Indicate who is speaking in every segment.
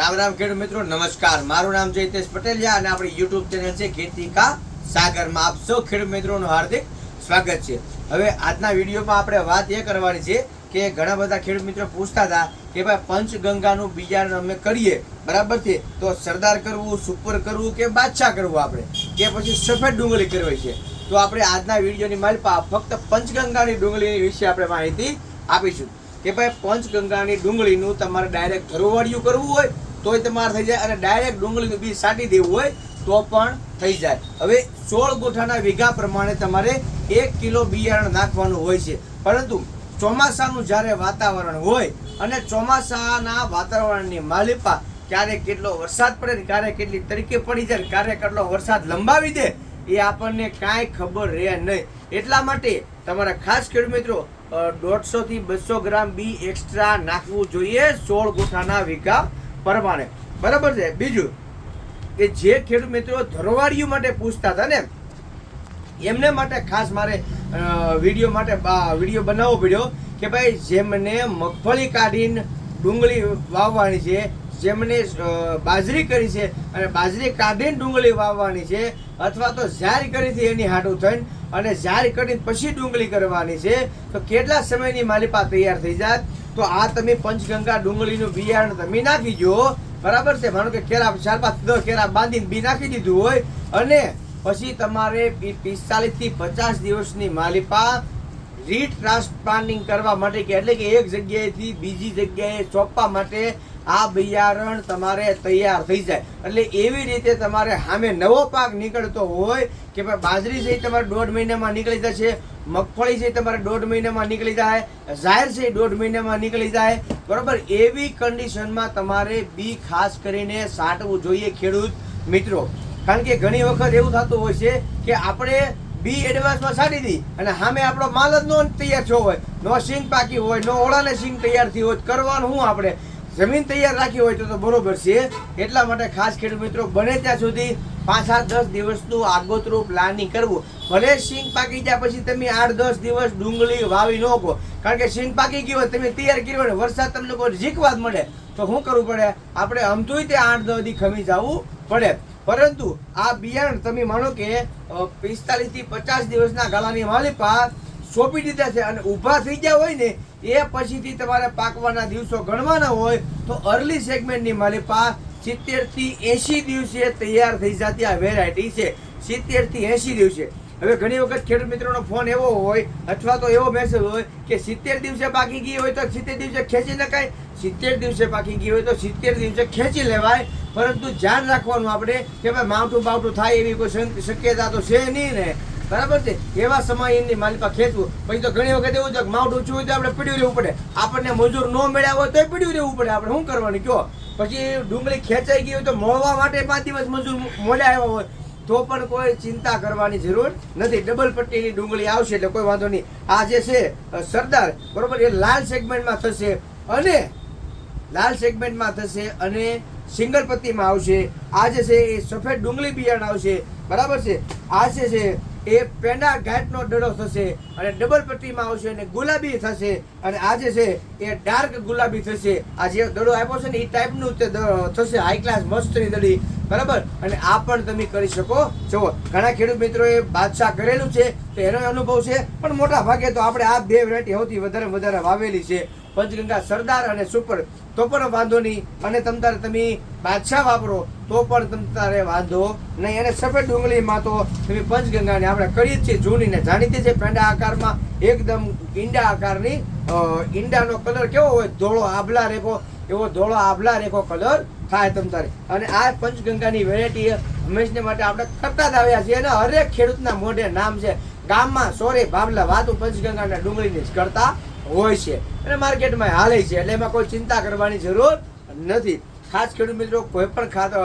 Speaker 1: રામ રામ ખેડૂત મિત્રો, નમસ્કાર. મારું નામ છે પટેલિયા અને આપણી યુટ્યુબ ચેનલ છે ખેતી કા સાગરમાં. આપ સૌ ખેડૂત મિત્રોનું હાર્દિક સ્વાગત છે. હવે આજના વિડીયોમાં આપણે વાત એ કરવાની છે કે ઘણા બધા ખેડૂત મિત્રો પૂછતા હતા કે ભાઈ પંચગંગાનું બિયારણ અમે કરીએ, બરાબર છે? તો સરદાર કરવું, સુપર કરવું કે બાદશાહ કરવું આપણે? કે પછી સફેદ ડુંગળી કરવી છે? તો આપણે આજના વિડીયોની માલપા ફક્ત પંચગંગાની ડુંગળી વિશે આપણે માહિતી આપીશું. કે ભાઈ પંચગંગાની ડુંગળીનું તમારે ડાયરેક્ટ ઘરવાળિયું કરવું હોય તોય તમારે થઈ જાય અને ડાયરેક્ટ ડુંગળીનું બી સાટી દેવું હોય તો પણ થઈ જાય. હવે સોળ ગોઠાના વીઘા પ્રમાણે તમારે એક કિલો બિયારણ નાખવાનું હોય છે. પરંતુ ચોમાસાનું જ્યારે વાતાવરણ હોય અને ચોમાસાના વાતાવરણની માલિપા ક્યારે કેટલો વરસાદ પડે ને ક્યારે કેટલી તરીકે પડી જાય ક્યારે કેટલો વરસાદ લંબાવી દે, એ આપણને કાંઈ ખબર રહે નહીં. એટલા માટે તમારા ખાસ ખેડૂત મિત્રો દોઢસોથી બસો ગ્રામ બી એક્સ્ટ્રા નાખવું જોઈએ સોળ ગોઠાના વીઘા પ્રમાણે. બરાબર છે? બીજું, કે જે ખેડૂત મિત્રો ધરવાડીઓ માટે પૂછતા હતા ને, એમને માટે ખાસ મારે વીડિયો માટે વીડિયો બનાવવો પડ્યો કે ભાઈ જેમને મગફળી કાઢીને ડુંગળી વાવવાની છે, જેમને બાજરી કરી છે અને બાજરી કાઢીને ડુંગળી વાવવાની છે, અથવા તો ઝાર કરી હતી એની હાટું થઈને અને ઝાર કરીને પછી ડુંગળી કરવાની છે, તો કેટલા સમયની માલિપા તૈયાર થઈ જાય તો આ તમે પંચગંગા ડુંગળીનું બિયારણ તમે નાખી જો બરાબર છે? માનો કે કેરા ચાર પાંચ દસ કેરા બાંધીને બી નાખી દીધું હોય અને પછી તમારે પિસ્તાલીસથી પચાસ દિવસની માલિપા રીટ્રાન્સપ્લાન્ટિંગ કરવા માટે કે એટલે કે એક જગ્યાએથી બીજી જગ્યાએ ચોપવા માટે આ બિયારણ તમારે તૈયાર થઈ જાય. એટલે એવી રીતે તમારે સામે નવો પાક નીકળતો હોય કે ભાઈ બાજરી એ તમારે દોઢ મહિનામાં નીકળી જશે મગફળી છે તમારે દોઢ મહિનામાં નીકળી જાય જાહેર છે દોઢ મહિનામાં નીકળી જાય. બરોબર? એવી કન્ડિશનમાં તમારે બી ખાસ કરીને સાટવું જોઈએ ખેડૂત મિત્રો. કારણ કે ઘણી વખત એવું થતું હોય છે કે આપણે બી એડવાન્સમાં સાડી દી અને સામે આપણો માલ જ નો તૈયાર થયો હોય. નો સિંગ પાકી હોય, નો ઓળાને સિંગ તૈયાર થઈ હોય કરવાનું શું આપણે? જમીન તૈયાર રાખી હોય તો તો બરોબર છે. એટલા માટે ખાસ ખેડૂત મિત્રો બને ત્યાં સુધી પાંચ, સાત, દસ દિવસનું આગોતરું પ્લાનિંગ કરવું. ભલે સિંગ પાકી જાય પછી તમે આઠ, દસ દિવસ ડુંગળી વાવી ન કહો કારણ કે સિંગ પાકી ગયો તમે તૈયાર કર્યો હોય, વરસાદ તમને કોઈ ઝીકવા જ મળે, તો શું કરવું પડે? આપણે અમથુંય તે આઠ, દસ દી ખમી જવું પડે. પરંતુ આ બિયારણ તમે માનો કે પિસ્તાલીસથી પચાસ દિવસના ગાળાની માલિપા સોંપી દીધા છે અને ઊભા થઈ ગયા હોય ને, એ પછીથી તમારે પાકવાના દિવસો ગણવાના હોય, તો અર્લી સેગમેન્ટની માલિપા સિત્તેરથી એંશી દિવસે તૈયાર થઈ જતી આ વેરાયટી છે. સિત્તેરથી એંશી દિવસે. હવે ઘણી વખત ખેડૂત મિત્રોનો ફોન એવો હોય અથવા તો એવો મેસેજ હોય કે સિત્તેર દિવસે પાકી ગઈ હોય તો સિત્તેર દિવસે ખેંચી નખાય. સિત્તેર દિવસે પાકી ગઈ હોય તો સિત્તેર દિવસે ખેંચી લેવાય. પરંતુ ધ્યાન રાખવાનું આપણે કે ભાઈ માવઠું બાવઠું થાય એવી કોઈ શક્યતા તો છે નહીં ને. બરાબર છે? એવા સમય એમની માલિકા ખેંચવું. પછી તો ઘણી વખત એવું છે માવઠું ઓછું હોય તો આપણે પીડ્યું રહેવું પડે. આપણને મજૂર ન મળ્યા હોય તો પીડ્યું રહેવું પડે. આપણે શું કરવાનું? કયો પછી ડુંગળી ખેંચાઈ ગઈ હોય તો મોળવા માટે પાંચ દિવસ મજૂર મોડ્યા આવ્યા હોય, તો પણ કોઈ ચિંતા કરવાની જરૂર નથી. ડબલ પટ્ટીની ડુંગળી આવશે એટલે કોઈ વાંધો નહીં. આ જે છે સરદાર, બરોબર, એ લાલ સેગમેન્ટમાં થશે અને લાલ સેગમેન્ટમાં થશે અને સિંગલ પત્તીમાં આવશે. આ જે છે, એ સફેદ ડુંગળી બિયારણ આવશે. બરાબર છે? આ જે છે એ પેંડા ઘાટનો દડો થશે અને ડબલ પટ્ટીમાં આવશે અને ગુલાબી થશે અને આ જે છે એ ડાર્ક ગુલાબી થશે. આ જે દડો આપ્યો છે ને એ ટાઈપનું તે થશે. હાઈ ક્લાસ મસ્તની દડી. બરાબર? અને આ પણ તમે કરી શકો. છો ઘણા ખેડૂત મિત્રોએ બાદશાહ કરેલું છે, તો એનો અનુભવ છે. પણ મોટા ભાગે તો આપણે આ બે વેરાયટી સૌથી વધારે વધારે વાવેલી છે. પંચગંગા સરદાર અને સુપર. તો પણ વાંધો નહીં. અને તમ તારે તમે બાદશાહ વાપરો, તો પણ તમ તારે વાંધો નહીં. અને સફેદ ડુંગળીમાં તો તમે પંચગંગાને આપણે કરીએ જ છીએ. જૂની ને જાણીતી છે પેંડા આકારમાં એકદમ ઈંડા આકારની ઈંડાનો કલર કેવો હોય? ધોળો આભલા રેખો, એવો ધોળો આભલા રેખો કલર થાય તમ તારે. અને આ પંચગંગાની વેરાયટી હંમેશને માટે આપણે કરતા જ આવ્યા છીએ. અને હરેક ખેડૂતના મોઢે નામ છે. ગામમાં સોરે ભાવલા વાતું પંચગંગાના ડુંગળીની જ કરતા હોય છે. અને માર્કેટમાં હાલે છે, એટલે એમાં કોઈ ચિંતા કરવાની જરૂર નથી. ખાસ ખેડૂત મિત્રો, કોઈ પણ ખાતર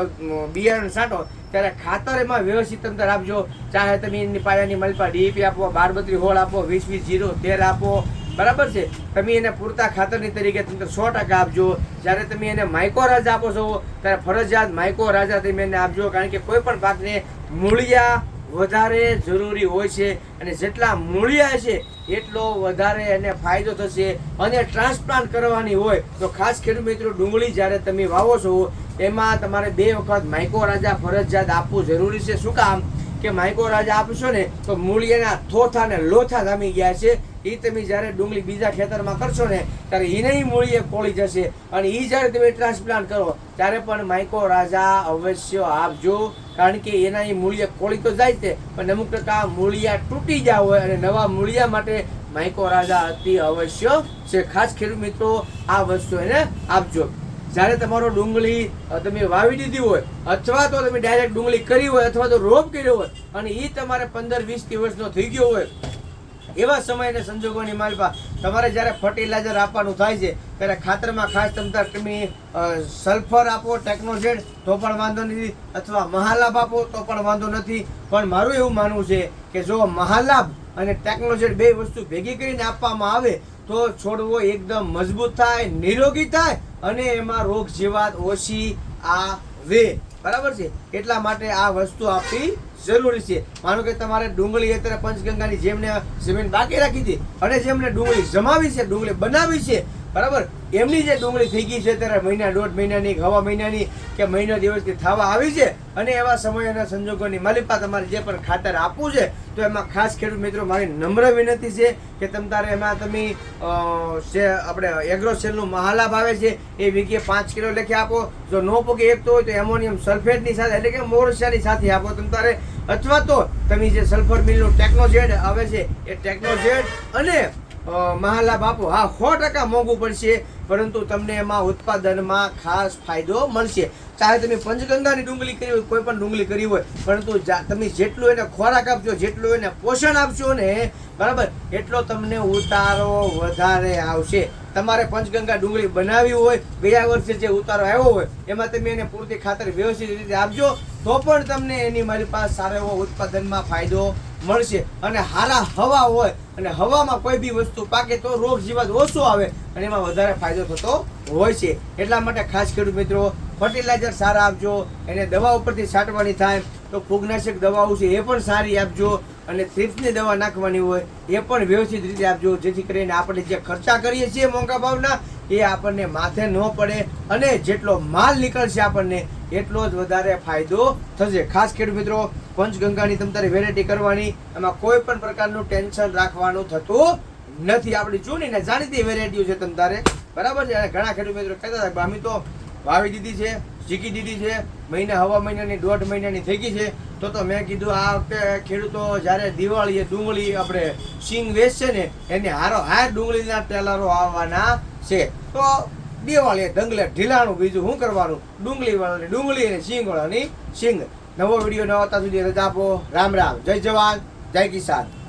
Speaker 1: બિયારણ છાંટો ત્યારે ખાતર એમાં વ્યવસ્થિત અંતર આપજો. ચાહે તમે એની પાયાની મલપા ડીપી આપો બાર બત્રી હોળ આપો વીસ વીસ જીરો તેર આપો, બરાબર છે? તમે એને પૂરતા ખાતરની તરીકે તમે સો ટકા આપજો. જ્યારે તમે એને માઇકોરાજા આપો છો, ત્યારે ફરજિયાત માઇકોરાજા તમે એને આપજો, કારણ કે કોઈ પણ પાકને મૂળિયા વધારે જરૂરી હોય છે અને જેટલા મૂળિયા છે, એટલો વધારે એને ફાયદો થશે. અને ટ્રાન્સપ્લાન્ટ કરવાની હોય તો ખાસ ખેડૂત મિત્રો, ડુંગળી જ્યારે તમે વાવો છો, એમાં તમારે બે વખત માઇકો રાજા ફરજિયાત આપવું જરૂરી છે. શું કામ? કે માઇકો રાજા આપશો ને, તો મૂળિયાના થોથા ને લોથા જામી ગયા છે. એ તમે જ્યારે ડુંગળી બીજા ખેતરમાં કરશો ને, ત્યારે એને મૂળીએ કોળી જશે. અને એ જ્યારે તમે ટ્રાન્સપ્લાન્ટ કરો, ત્યારે પણ માઇકો રાજા અવશ્ય આપજો. કારણ કે એના એ મૂળિયા કોળી તો જાય છે, પણ અમુક ટકા મૂળિયા તૂટી ગયા હોય અને નવા મૂળિયા માટે માઇકો રાજા અતિ અવશ્ય. છે, ખાસ ખેડૂત મિત્રો, આ વસ્તુ એને આપજો. જ્યારે તમારો ડુંગળી તમે વાવી દીધી હોય, અથવા તો તમે ડાયરેક્ટ ડુંગળી કરી હોય, અથવા તો રોપ કર્યો હોય, અને એ તમારે પંદર વીસ દિવસનો થઈ ગયો હોય એવા સમયને સંજોગોની માલપા તમારે જ્યારે ફર્ટિલાઇઝર આપવાનું થાય છે, ત્યારે ખાતરમાં ખાસ તમતા તમે સલ્ફર આપો ટેકનોજેડ તો પણ વાંધો નથી. અથવા મહાલાભ આપો, તો પણ વાંધો નથી. પણ મારું એવું માનવું છે કે જો મહાલાભ અને ટેકનોજેડ બે વસ્તુ ભેગી કરીને આપવામાં આવે, તો છોડવો એકદમ મજબૂત થાય, નિરોગી થાય, અને એમાં રોગ જીવાત ઓછી આવે. બરાબર છે? એટલા માટે આ વસ્તુ આપવી જરૂરી છે. માનો કે તમારે ડુંગળી અત્યારે પંચગંગાની જેમને જમીન બાકી રાખી હતી અને જેમને ડુંગળી જમાવી છે, ડુંગળી બનાવી છે, બરાબર? એમની જે ડુંગળી થઈ ગઈ છે અત્યારે મહિના દોઢ મહિનાની, હવા મહિનાની કે મહિનો દિવસથી થવા આવી છે અને એવા સમય અને સંજોગોની માલિપા તમારે જે પણ ખાતર આપવું છે, તો એમાં ખાસ ખેડૂત મિત્રો, મારી નમ્ર વિનંતી છે કે તમ તારે એમાં તમે જે આપણે એગ્રોસેલનું મહાલાભ આવે છે, એ વીઘે પાંચ કિલો લેખે આપો. જો નો પોકે એક તો હોય તો એમોનિયમ સલ્ફેટની સાથે, એટલે કે મોરસિયાની સાથે આપો. તમ તારે અથવા તો તમે જે સલ્ફર મિલનું ટેકનોજેડ આવે છે, એ ટેકનોજેડ અને મહાલાભ આપો હા, સો ટકા મોંઘું પડશે, પરંતુ તમને એમાં ઉત્પાદનમાં ખાસ ફાયદો મળશે. ચાહે તમે પંચગંગાની ડુંગળી કરી હોય કોઈ પણ ડુંગળી કરી હોય, પરંતુ તમે જેટલું એને ખોરાક આપજો, જેટલું એને પોષણ આપશો ને, બરાબર, એટલો તમને ઉતારો વધારે આવશે. તમારે પંચગંગા ડુંગળી બનાવી હોય, ગયા વર્ષે જે ઉતારો આવ્યો હોય, એમાં તમે એને પૂરતી ખાતર વ્યવસ્થિત રીતે આપજો, તો પણ તમને એની મારી પાસે સારો એવો ઉત્પાદનમાં ફાયદો મળશે. અને હારા હવા હોય, અને હવામાં કોઈ બી વસ્તુ પાકે તો રોગ જીવાત ઓછો આવે, અને એમાં વધારે ફાયદો થતો હોય છે. એટલા માટે ખાસ ખેડૂત મિત્રો ફર્ટિલાઇઝર સારા આપજો, એને દવા ઉપરથી છાંટવાની થાય, તો ફૂગનાશક દવાઓ છે એ પણ સારી આપજો અને થ્રિપ્સની દવા નાખવાની હોય એ પણ વ્યવસ્થિત રીતે આપજો. જેથી કરીને આપણે જે ખર્ચા કરીએ છીએ મોંઘા ભાવના, એ આપણને માથે ન પડે અને જેટલો માલ નીકળશે આપણને એટલો જ વધારે ફાયદો થશે. ખાસ ખેડૂત મિત્રો, પંચગંગાની તમ તારે વેરાયટી કરવાની, એમાં કોઈ પણ પ્રકારનું ટેન્શન રાખવાનું થતું નથી. આપણી જૂની ને જાણીતી વેરાયટીઓ છે તમ તારે. બરાબર છે? ઘણા ખેડૂત મિત્રો કહેતા હતા અમે તો વાવી દીધી છે. શીખી દીધી છે. મહિના હવા મહિનાની, દોઢ મહિનાની થઈ ગઈ છે. તો તો મેં કીધું, આ વખતે ખેડૂતો જ્યારે દિવાળીએ ડુંગળી આપણે સિંગ વેચશે ને, એને હારો હાર ડુંગળીના ટેલરો આવવાના છે. તો દિવાળીએ ઢંગલે ઢીલાણું બીજું શું કરવાનું? ડુંગળી ડુંગળી અને સિંગ વાળાની સિંગ. નવો વીડિયો ન આવતા સુધી રજા આપો. રામ રામ. જય જવાન. જય કિસાન.